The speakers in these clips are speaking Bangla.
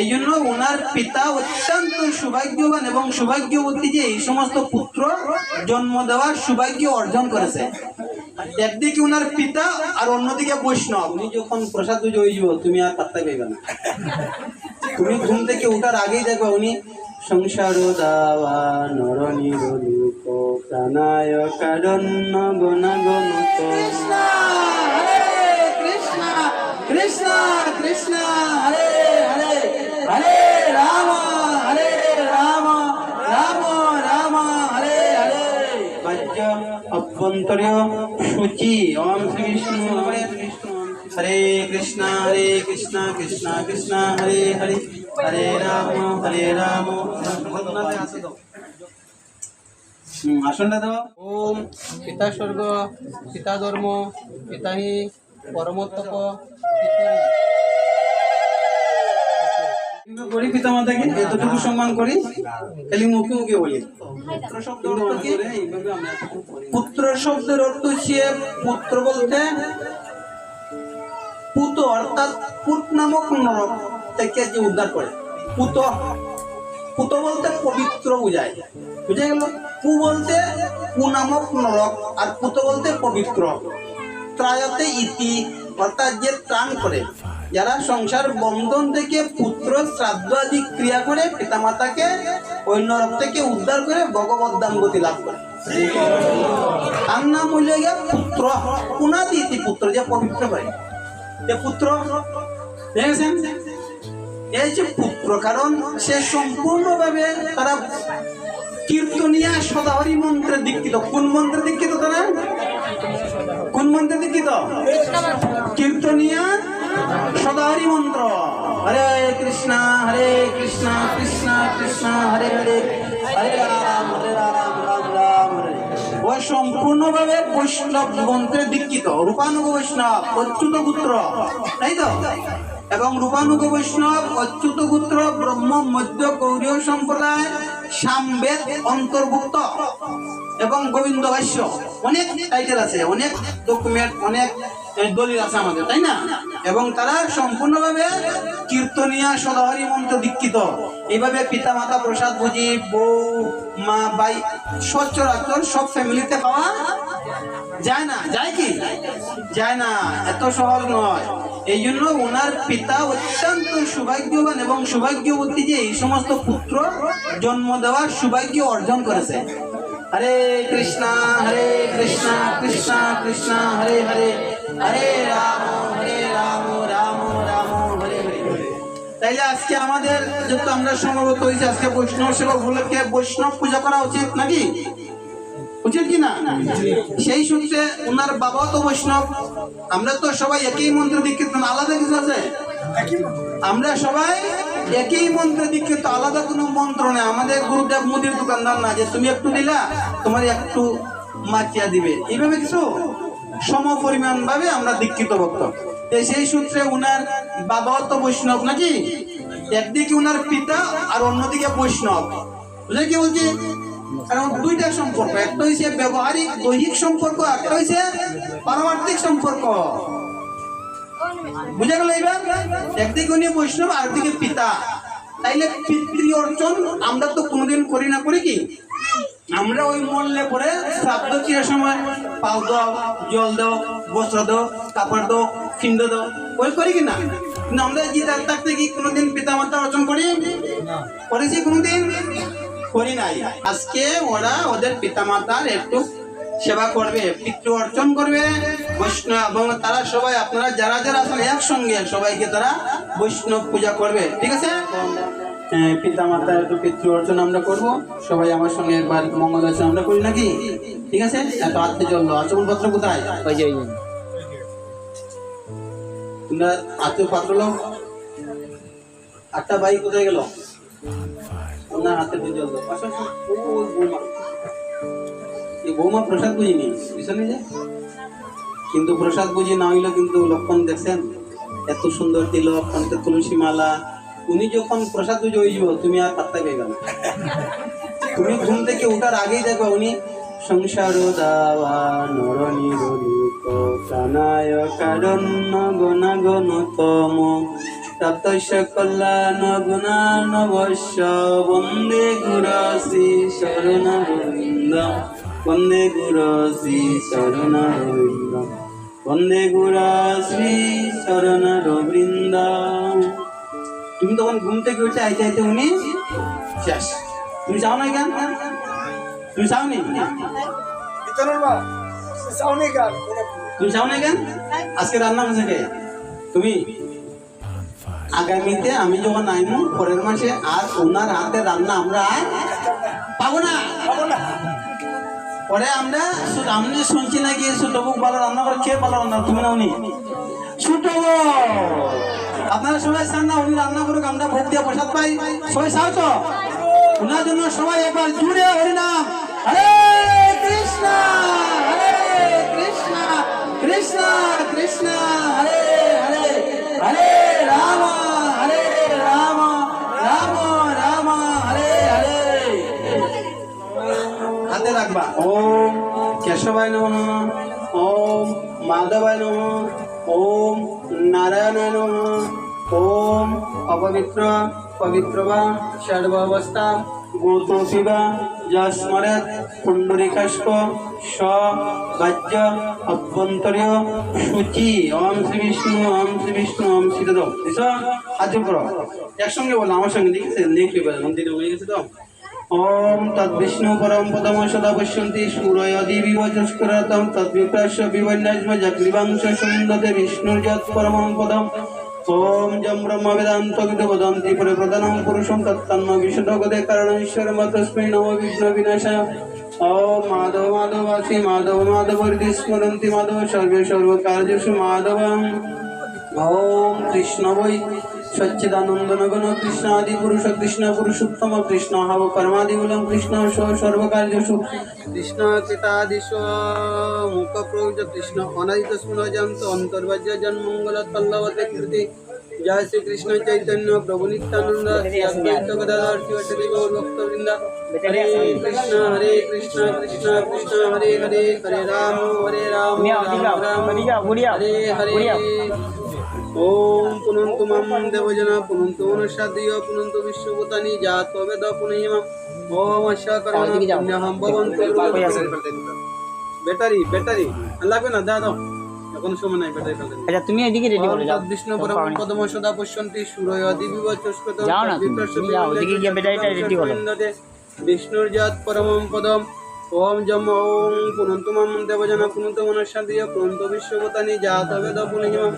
এই জন্য ওনার পিতা অত্যন্ত সৌভাগ্যবান এবং সৌভাগ্যবতী যে এই সমস্ত পুত্র জন্ম দেওয়ার সৌভাগ্য অর্জন করেছে। একদিকে ওনার পিতা আর অন্যদিকে বৈষ্ণব। উনি যখন প্রসাদ জয় যাব তুমি আর পাত্তা পাইবে না। তুমি ঘুম থেকে ওঠার আগেই দেখবে উনি সংসার দাওয়া, নর নিরূপ প্রাণায় কৃষ্ণ কৃষ্ণ কৃষ্ণ হরে হরে রাম হরে রাম রাম রাম হরে হরে বাহ্য অভ্যন্তরীয় সূচি ওম শ্রী বিষ্ণু হরে কৃষ্ণ হরে কৃষ্ণ কৃষ্ণ কৃষ্ণ হরে হরে হরে রাম হরে রাম আসনটা দাও। ওম পিতা স্বর্গ পিতা ধর্ম হি পিতা মাতাকে এতটুকু সম্মান করি, খালি মুখে মুখে বলি? পুত্র শব্দের অর্থ হচ্ছে পুত্র বলতে পুত অর্থাৎ পুত নামক নরক থেকে যে উদ্ধার করে। পুত পুত বলতে পবিত্র বুঝায়। বুঝে গেল? পু বলতে পু নামক নরক আর পুত বলতে পবিত্র। ত্রায়তে ইতি অর্থাৎ যে ত্রাণ করে। যারা সংসার বন্ধন থেকে পুত্র শ্রাদ্ধ আদি ক্রিয়া করে, পিতামাতাকে ওই নরক থেকে উদ্ধার করে ভগবত দাম লাভ করে। তার নাম হইল গিয়া পুত্র পুনাদি ইতি পুত্র, যে পবিত্র করে যে পুত্র এই যে পুত্র, কারণ সে সম্পূর্ণভাবে তারা কীর্তনিয়া সদাহরি মন্ত্রে দীক্ষিত। কোন মন্ত্রে দীক্ষিত তারা? কোন মন্ত্রে দীক্ষিত? কীর্তনিয়া সদাহরি মন্ত্র। হরে কৃষ্ণ হরে কৃষ্ণ কৃষ্ণ কৃষ্ণ, হরে হরে। হরে রাম হরে রাম রাম রাম হরে ও সম্পূর্ণভাবে বৈষ্ণব মন্ত্রে দীক্ষিত। রূপানুগ বৈষ্ণব, অচ্যুত পুত্র। তাই তো? এবং রূপানুগ বৈষ্ণব, অচ্যুত পুত্র, ব্রহ্ম, মধ্য গৌরীয় সম্প্রদায়, সামবেদ অন্তর্ভুক্ত। এবং গোবিন্দ ভাষ্য। অনেক টাইটেল আছে, অনেক ডকুমেন্ট অনেক দলিল আছে আমাদের, তাই না? এবং তারা সম্পূর্ণভাবে কীর্তনিয়া সদাহরি মন্ত্র দীক্ষিত। এইভাবে পিতা মাতা প্রসাদ বুঝি, বউ, মা, ভাই, সচরাচর সব ফ্যামিলিতে পাওয়া যায় না। যায় কি? যায় না, এত সহজ নয়। এই জন্য ওনার পিতা অত্যন্ত সৌভাগ্যবান এবং সৌভাগ্যবতী যে এই সমস্ত পুত্র জন্ম দেওয়ার সৌভাগ্য অর্জন করেছে। হরে কৃষ্ণা হরে কৃষ্ণা কৃষ্ণা কৃষ্ণা, হরে হরে। হরে রাম হরে রাম রাম রাম হরে হরে। তাইলে আজকে আমাদের যেহেতু আমরা সমবেত হয়েছি আজকে বৈষ্ণব সেবক উপলক্ষে বৈষ্ণব পূজা করা উচিত নাকি? উচিত কি না? সেই সূত্রে ওনার বাবাও তো বৈষ্ণব। আমরা তো সবাই একই মন্ত্র দীক্ষিত না, আলাদা কিছু আছে? আমরা সবাই একই মন্ত্রে দীক্ষিত আলাদা কোনো মন্ত্র নেই। আমাদের গুরুদেব মুদির দোকানদার না যে তুমি একটু দিলা তোমার একটু মাচিয়া দিবে। এইভাবে কিছু? সম পরিমাণ ভাবে আমরা দীক্ষিত ভক্ত। সেই সূত্রে উনার বাবাও তো বৈষ্ণব নাকি? একদিকে উনার পিতা আর অন্যদিকে বৈষ্ণব। বুঝলে কি বলছি? কারণ দুইটা সম্পর্ক, একটা হইছে ব্যবহারিক, দৈহিক সম্পর্ক একটা হইছে পারমার্থিক সম্পর্ক। বুঝা গেল এবার একদিকে উনি বৈষ্ণব, আর একদিকে পিতা। তাইলে পিতৃ অর্চন আমরা তো কোনোদিন করি না করি কি? আমরা ওই মরলে পরে শ্রাদ্ধ চিরার সময় পাও দাও জল দাও বস্ত্র দাও কাপড় দাও খিন্ড দাও ওই করি কি না? কিন্তু আমরা জিতার থাকতে কি কোনোদিন পিতা মাতা অর্জন করি? করেছি কোনোদিন? করি নাই। আজকে ওরা ওদের পিতা মাতার একটু সেবা করবে পিতৃ অর্চন করবে। বৈষ্ণব এবং তারা সবাই আপনারা যারা যারা আছেন একসঙ্গে সবাইকে তারা বৈষ্ণব পূজা করবে। ঠিক আছে? পিতা মাতা একটু পিতৃ অর্চন আমরা করব। সবাই আমার সঙ্গে একবার মঙ্গল আচরণ আমরা করি নাকি? ঠিক আছে? এত আত্মীয় চলল আচরণ পত্র কোথায়? ওই যে তোমরা আত্মীয় পাত্র লোক আটটা বাইক কোথায় গেল? ওনার হাতে জল বৌমা। এই বৌমা প্রসাদ বুঝিনি। পিছনে যে? কিন্তু প্রসাদ বুঝি না হইল কিন্তু লক্ষণ দেখছেন। এত সুন্দর তিলক তুলসী মালা উনি যখন প্রসাদ বুঝে হয়ে যাব তুমি আর পাত্তা পেয়ে না। তুমি ঘুম থেকে ওঠার আগেই দেখো উনি সংসার দাওয়া কল্যাণ গুণানবশ্য বন্দে গুর শ্রী শরণরবিন্দ। বন্দে গুর শ্রী শরণরবিন্দ। বন্দে গুর শ্রী শরণরবৃন্দ। তুমি তখন ঘুম থেকে উঠে আইতে আইতে উনি শেষ। তুমি চাও না কেন তুমি সাউনি গান তুমি চাও না কেন আজকে রান্না হয়েছে কে? তুমি? আগামীতে আমি যখন আইমু, পরের মাসে আর ওনার হাতে রান্না আমরা আর পাবো না। না পরে আমরা আমি শুনছি নাকি ছোট বুক ভালো রান্না করে, কে ভালো রান্না তুমি না। উনি ছোট। আপনারা সবাই চান না, উনি রান্না করুক, আমরা ভোগ দিয়ে প্রসাদ পাই। সবাই চাও তো? ওনার জন্য সবাই একবার জুড়ে হরিনাম। হরে কৃষ্ণ হরে কৃষ্ণ কৃষ্ণ কৃষ্ণ, হরে হরে হরে রাম হরে রাম রাম রাম, হরে হরে। হাতে রাখবা। ওম কেশবায় নম, ওম মাধবায় নম, ওম নারায়ণায় নম। ওম অপবিত্র পবিত্র বা সর্বাবস্থা গোতোপি বা যা স্মরেত পুণ্ডরিকাস্ক স বাজ্য অভ্যন্তরীয় সূচি ওম শ্রী বিষ্ণু ওম শ্রী বিষ্ণু ওম শ্রী দেব হাত করো একসঙ্গে বলো আমার সঙ্গে লিখেছে লিখে বলো মন্দিরে হয়ে গেছে তো ॐ तद्विष्णु परं पदम सदा पश्यन्ति सूरयदि विवचस्करतं तद्विप्रस्य विवन्यस्म जग्निवंश सुन्दते विष्णुर्यत् परमं पदम् ॐ ఓం జం బ్రహ్మ వేదాంత విదవదంతి ప్రధానం పురుషం తత్తన్మ విషుదోగదే కారణేశ్వర మతస్మై నమో విష్ణు వినాశ ఓం మాధవ మాధవాసి మాధవ మాధవ స్మరంతి మాధవ సర్వే సర్వ కార్యేషు మాధవం ఓం కృష్ణ వై সচ্চিদানন্দনগণ কৃষ্ণাদি পুরুষ কৃষ্ণ পুরুষোত্তম কৃষ্ণ হব পরমাদিমূলং কৃষ্ণ সো সর্বকার্যসু। কৃষ্ণ চিতাদিশ মুখ প্রৌজ কৃষ্ণ অনাদিত স্মৃণজান্ত অন্তর্বাজ্য জন্মঙ্গল পল্লবতে কৃতি জয় শ্রীকৃষ্ণ চৈতন্য প্রভু নিত্যানন্দ গদাধর শিবশরী গৌর ভক্তবৃন্দ। হরে কৃষ্ণ হরে কৃষ্ণ কৃষ্ণ কৃষ্ণ হরে হরে হরে রাম হরে রাম রাম রাম। হরে হরে। ওম পুনন্তু মাম দেবজনা পুনন্তু অনুসাদীয় পুনন্তু বিশ্বভূতানি জাত বেদ ওম আশা ভবন্তু ব্যাটারি ব্যাটারি লাগবে না দাও এখন সময় নাই ব্যাটারি ফেলতে আচ্ছা তুমি এদিকে রেডি করে যাও। বিষ্ণু পরম পদম সদা পশ্যন্তি সূরয় দিবিব যাও না তুমি, যাও, ওদিকে গিয়ে ব্যাটারিটা ready করো। বিষ্ণুর জাত পরমম পদম ওম জম ওম পুনন্তু মাম দেবজনা পুনন্তু মনসাদীয় পুনন্তু বিশ্বভূতানি জাত বেদ পুনহিমা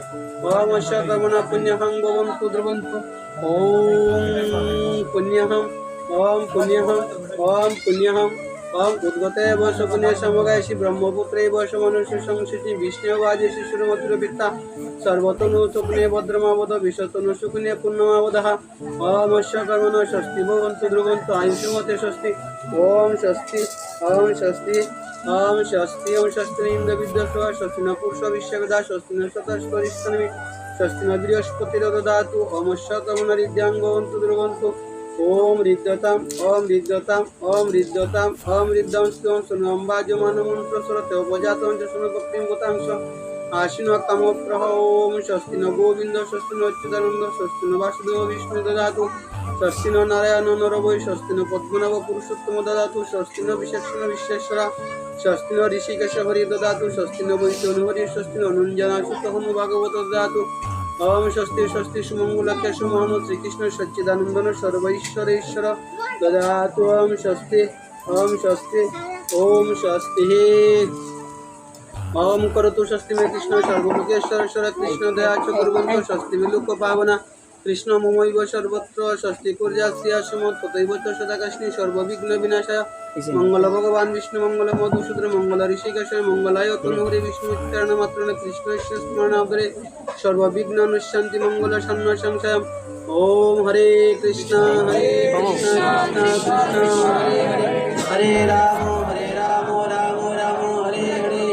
ওম কর্মণা পুণ্যহং ভবন্তু ধ্রুবন্তু। ওম পুণ্যহম ওম পুণ্যহম ওম পুণ্যহম ওম উদ্গতে বর্ষ পুণ্য সমগায়সি ব্রহ্মপুত্রে বর্ষ মনুষ্য সংসিতি বিষ্ণুবাজে শিশুর মধুর বিত্তা সর্বতনু সুকুনে ভদ্রমাবদ বিশ্বতনু সুকুনে পূর্ণমাবদহ ওম অশ্য কর্মণ স্বস্তি ভবন্তু ধ্রুবন্তু আয়ুষ্মতে স্বস্তি। ওম স্বস্তি। ওম স্বস্তি ওম স্বস্তি ওম স্বস্তি ইন্দ্র বিদ্যস্ব স্বস্তি ন পুরুষ বিশ্ববেদা স্বস্তি ন শতস্করিষ্ঠমি স্বস্তি ন বৃহস্পতিরদাতু ওম হৃদ্যাঙ্গবন্তু ধ্রুবন্তু ওম হৃদ্যতাম ওম হৃদ্যতাম ওম হৃদ্যতাম, ওম হৃদ্যং স্তম সুনম্বাজমান মন্ত্র সরতে উপজাতং চ সুনভক্তিং গতাংশ আশিন কামপ্রহ ওম স্বস্তি ন গোবিন্দ স্বস্তি ন স্বস্তি ন বাসুদেব, বিষ্ণু দদাতু স্বস্তি ন নারায়ণ নরবৈ স্বস্তি ন পদ্মনাভ পুরুষোত্তম দদাতু স্বস্তি ন বিশেষণ বিশ্বেশ্বরা স্বস্তি ন ঋষিকেশ হরি দদাতু স্বস্তি ন বৈতনু হরি স্বস্তি ন অনুঞ্জনা সুত হনু ভাগবত দদাতু ওম স্বস্তি স্বস্তি সুমঙ্গলকে সুমহন শ্রীকৃষ্ণ সচ্চিদানন্দন সর্বৈশ্বর ঈশ্বর দদাতু ওম স্বস্তি ওম স্বস্তি ওম স্বস্তি ওম করতু স্বস্তি মে কৃষ্ণ সর্বলোকেশ্বর কৃষ্ণ, দয়া চ কুর্বন্তু স্বস্তি মে লোক পাবনা। কৃষ্ণ মমৈব সর্বত্র স্বস্তি কুর্যাস্তি সমত তথৈব চ সদাকাশনি সর্ববিঘ্ন বিনাশায় মঙ্গল ভগবান বিষ্ণু মঙ্গল মধুসূদ্র মঙ্গল ঋষিকেশ মঙ্গলায় তনুহরি বিষ্ণু ইত্যারণ মাত্র কৃষ্ণ স্মরণাবরে সর্ববিঘ্ন অনুশান্তি মঙ্গল সন্ন সংশয় ওম হরে কৃষ্ণ হরে কৃষ্ণ কৃষ্ণ কৃষ্ণ। হরে হরে হরে রাম হরে রাম রাম রাম হরে হরে।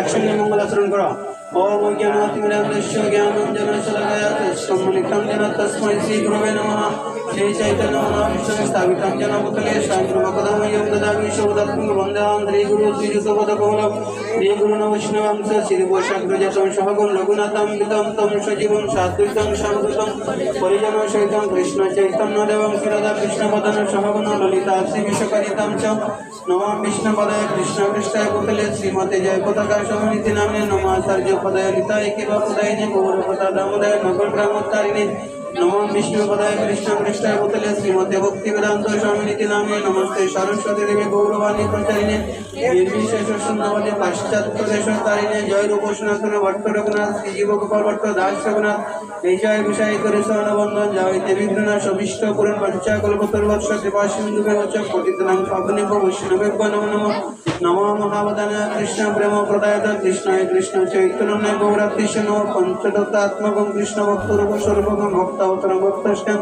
একসঙ্গে মঙ্গল আচরণ করো। ఓం జ్ఞానాతిమిరాగ్రశ్యో జ్ఞానం జన శలగయా తస్కం నిఖం జన తస్మై శ్రీ గురవే నమః महाविष्णु स्थापितं जन भूतले शान्तिमकदमयं ददामि शोदत्तं वन्दां श्रीगुरु श्रीयुतपदकमलं श्रीगुरुण वैष्णवं स श्रीवशाग्रजतं सहगं रघुनाथं वितं तं सजीवं सात्विकं शान्तितं परिजनसहितं कृष्णचैतन्यदेवं शिरदा कृष्णपदन सहगन ललिता श्रीविषकरितं च नमां विष्णुपदाय कृष्णकृष्णाय भूतले श्रीमते जय पताका समनिति नाम्ने नमाचार्य पदाय लिताय केव पदाय गौरवपदा दामोदय नगर ग्रामोत्तारिणे নম বিষ্ণুপদায় কৃষ্ণ কৃষ্ণায় বোতলে শ্রীমতে ভক্তি বেদান্ত নামে নমস্তে সরস্বতী দেবী গৌরবাণী প্রচারিণে নির্বিশেষ শূন্যবাদে পাশ্চাত্য দেশ তারিণে জয় রূপসনাথন ভট্ট রঘুনাথ শ্রীজীব ভট্ট দাস রঘুনাথ বিজয় বিষয় করে সহনবন্ধন যা হইতে বিঘ্ন সবিষ্ট পূরণ বর্ষা কল্পতর্বর্ষ কৃপা সিন্ধু বচ্চ পতিতনাম সবনিব বৈষ্ণবেব নম নম। নম মহাবদান কৃষ্ণ প্রেম প্রদায়ত কৃষ্ণায় কৃষ্ণ চৈতন্য গৌরাত্রিশ নম পঞ্চদত্তাত্মকম কৃষ্ণ ভক্ত রূপ স্বরূপকম ভক্ত ভক্তাবতরম ভক্তষ্টাম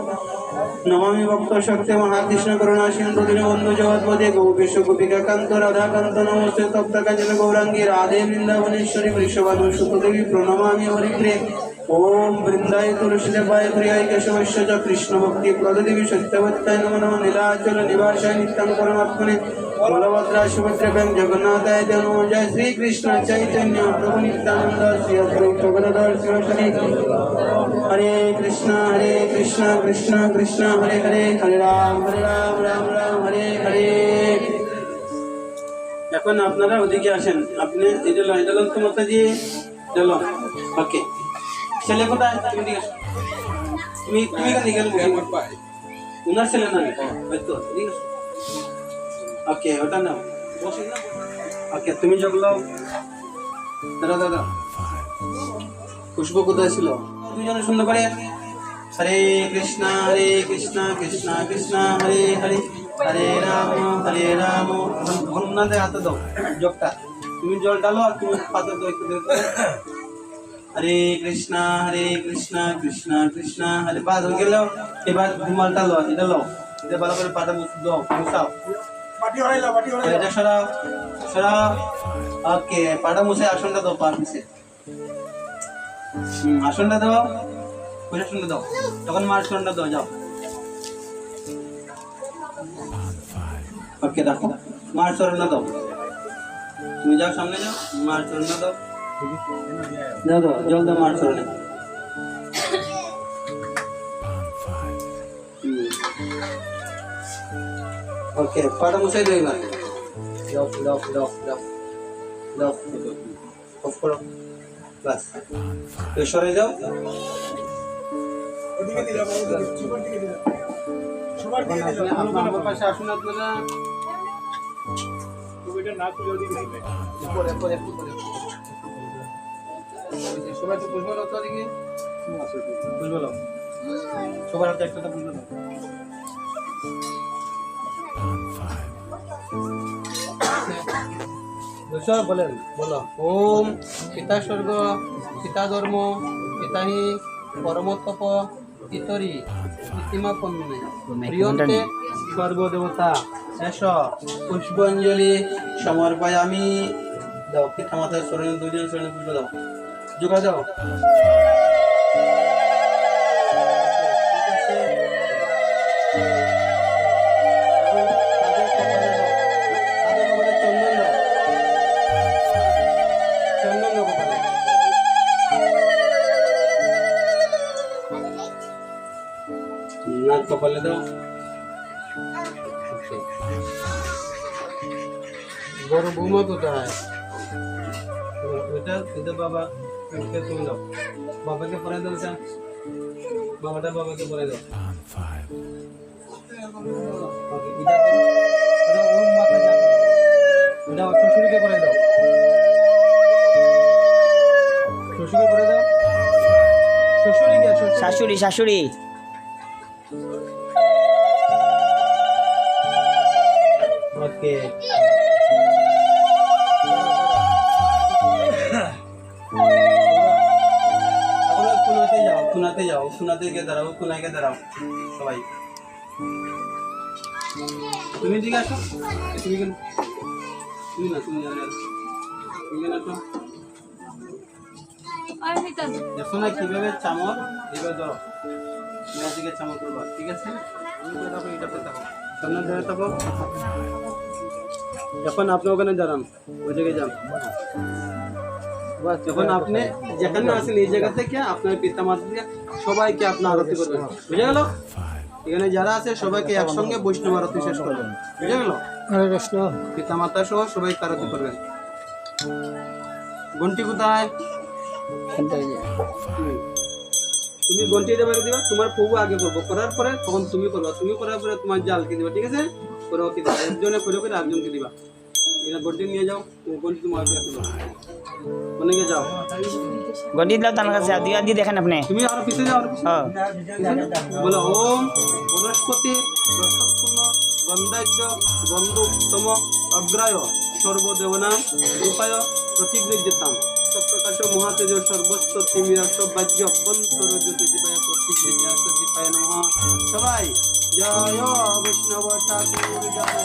নমামি ভক্ত শক্তি মহাকৃষ্ণ করুণা সিন্ধু দীনবন্ধু জগৎপদে গৌ বিশ্ব গোপিকা কান্ত রাধাকান্ত নমস্তে তপ্ত কাজল গৌরাঙ্গী রাধে বৃন্দাবনেশ্বরী বৃষভানু সুতদেবী প্রণমামি হরিপ্রে ওম বৃন্দায় তুলসীদেবায় প্রিয়ায় কেশবশ্য কৃষ্ণ ভক্তি প্রদদেবী সত্যবত্তায় নম নম নীলাচল নিবাসায় নিত্যং পরমাত্মনে বলভদ্রা সুভদ্রভ্যাং জগন্নাথায় তে নমঃ জয় শ্রীকৃষ্ণ চৈতন্য প্রভু নিত্যানন্দ শ্রী অদ্বৈত জগন্নাথ শিবশরী হরে কৃষ্ণ হরে কৃষ্ণ কৃষ্ণ কৃষ্ণ হরে হরে হরে রাম হরে রাম রাম রাম হরে হরে এখন আপনারা ওদিকে আসেন। আপনি এটা লো এটা লোক মতো দিয়ে চলো ওকে। ছেলে কোথায়? তুমি দিকে আসো। তুমি তুমি কাছে গেলে উনার ছেলে না ওই তো এদিকে আসো। ওকে, ওটা নাও। ওকে, তুমি যেগুলো দাদা দাদা খুশবু কোথায় ছিল? দুজনে সুন্দর করে হরে কৃষ্ণ হরে কৃষ্ণ কৃষ্ণ কৃষ্ণ, হরে হরে হরে রাম হরে রাম। ভন্নাতে হাতে দাও জগটা তুমি জল ডালো আর তুমি পাতে দাও একটু হরে কৃষ্ণ হরে কৃষ্ণ কৃষ্ণ কৃষ্ণ, হরে। বাদ গেল। এবার ঘুমালটা লো, এটা লো। এটা ভালো করে পাটা দাও মুছাও মুছে আসনটা দাও মুছে। আসনটা দাও আসনটা দাও। তখন মার আসনটা যাও। ওকে রাখো মার চরণটা দাও। তুমি যাও, সামনে যাও, মার চরণটা দাও। দাও দাও জল দাও মার চরণে ওকে পাটা মুছে দিও এবার। দাও দাও দাও দাও দাও অফ করো বাস। তো সরে যাও। ওদিকে দিলাম ওদিকে সবার দিকে দিলাম। সবার দিকে দিলাম। আপনার পাশে আসুন আপনারা। ছবিটা না তুলে ওদিকে দিবে। পরে পরে পরে সবাই তো বুঝব না তো দিকে বুঝব না। সবার হাতে একটা বুঝব না। সব বলেন বলো। ওম পিতা স্বর্গ পিতা ধর্ম পিতাহি পরমতপ পিতরি ইতিমা কন্যে প্রিয়ন্তে সর্বদেবতা শেষ। পুষ্পাঞ্জলি সমর্পয়ামি। দাও পিতা মাতার স্মরণে দুজন স্মরণে পুষ্প দাও। যোগা দাও। কপালে দাও। বড় বৌমা এটা বাবা ওকে তুমি দাও। বাবাকে পরে দাও এটা। বাবাটা বাবাকে পরে দাও। ওটা শ্বশুরকে পরে দাও। শ্বশুরকে পরে দাও। শ্বশুর। শাশুড়ি শাশুড়ি। তাহলে কুনাতে যাও কুনাতে যাও কুনাতে গিয়ে দাঁড়াও কুনায় গিয়ে দাঁড়াও, সবাই। তুমি দিকে আসো। তুমি কেন তুমি না, তুমি। তুমি কেন আসো। দেখো না কীভাবে চামর এইভাবে ধরো। নিচের দিকে চামর করবা ঠিক আছে? দেখো এইটাতে থাকো। সামনে ধরে থাকো। এখন আপনি ওখানে দাঁড়ান ওই জায়গায় যান। বাস যখন আপনি যেখানে আছেন এই জায়গা থেকে আপনার পিতা মাতাকে সবাইকে আপনার আরতি করবেন। বুঝে গেল? এখানে যারা আছে সবাইকে একসঙ্গে বৈষ্ণব আরতি শেষ করবেন। বুঝে গেল? পিতা মাতা সহ সবাইকে আরতি করবেন। ঘন্টি কোথায়। তুমি গন্টি দেবে দিবা তোমার ফবু আগে করব করার পরে তখন তুমি করবা তুমি করার পরে তোমার জালকে দিবা ঠিক আছে? একজনে করে করে আরেকজনকে দিবা। এটা গন্টি নিয়ে যাও গন্টি তোমার রাখো অনেকে যাও? গন্ডি দিলাম তার কাছে দিয়ে দিয়ে দেখেন আপনি। তুমি আরও পিছিয়ে যাও হ্যাঁ। বলো ওম বৃহস্পতি দশপূর্ণ গন্ধাঢ্য গন্ধ উত্তম অগ্রায় সর্বদেবনাম রূপায় প্রতিগৃহ্যতাম সপ্তকাশ মহাতেজ সর্বস্ব তিমিরাস বাহ্য অভ্যন্তর জ্যোতি দীপায় প্রতিগৃহ্যাস দীপায় নমঃ। সবাই জয় বৈষ্ণব ঠাকুর জয়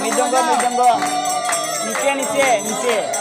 মৃদঙ্গ মৃদঙ্গ নিচে নিচে নিচে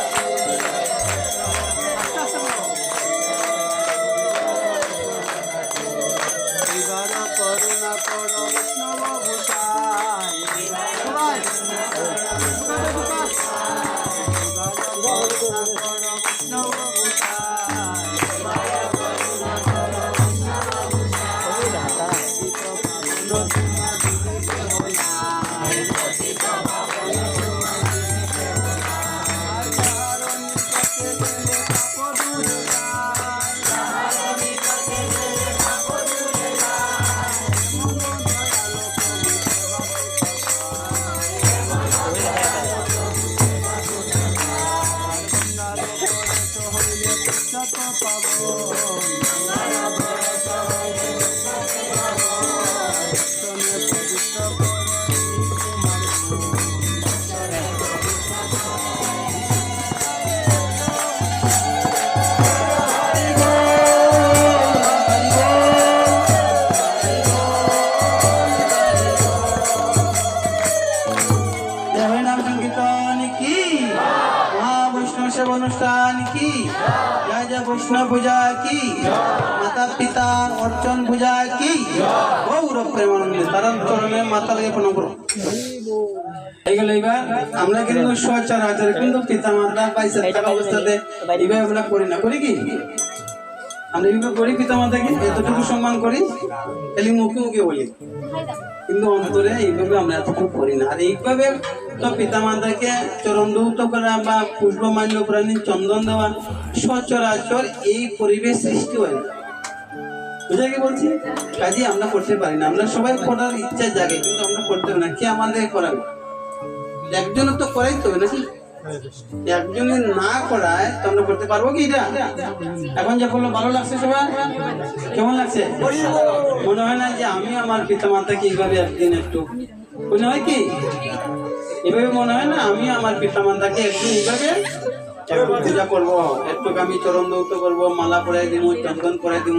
অনুষ্ঠান কি? জয় বৈষ্ণব পূজা কি? মাতা পিতা অর্চন পূজা আমরা কিন্তু কিন্তু অবস্থাতে আমরা করি না। করি কি? আমরা এইভাবে করি পিতা মাতাকে এতটুকু সম্মান করি, খালি মুখে মুখে বলি। কিন্তু অন্তরে এইভাবে আমরা এতটুকু করি না। আর এইভাবে তো পিতা মাতাকে চরণ করা বা পুষ্প মাল্য প্রাণী চন্দন দেওয়া, সচরাচর এই পরিবেশ সৃষ্টি হয় না। বুঝা কি বলছি কাজে আমরা করতে পারি না। আমরা সবাই করার ইচ্ছা জাগে, কিন্তু আমরা করতে না। কে আমাদের করাবে? একজনের তো করাই তো নাকি? একজনে না করায় তো আমরা করতে পারব কি এটা? এখন যা করল, ভালো লাগছে সবার? কেমন লাগছে? মনে হয় না যে আমি আমার পিতা মাতাকে এইভাবে একদিন একটু, মনে হয় কি? এভাবে মনে হয় না আমি আমার পিতা মাতাকে একদিন এইভাবে পূজা করব একটু আমি চরণ দৌত করব, মালা পরাই দিব চন্দন পরাই দিব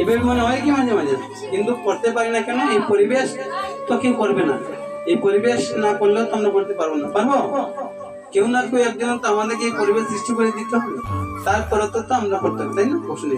এভাবে মনে হয় কি মাঝে মাঝে? কিন্তু করতে পারি না কেন? এই পরিবেশ তো কেউ করবে না। এই পরিবেশ না করলেও তো আমরা করতে পারব না। পারব? কেউ না কেউ একজন তো আমাদেরকে এই পরিবেশ সৃষ্টি করে দিতে হবে। তারপরে তো আমরা করতে হবে, তাই না? প্রশ্ন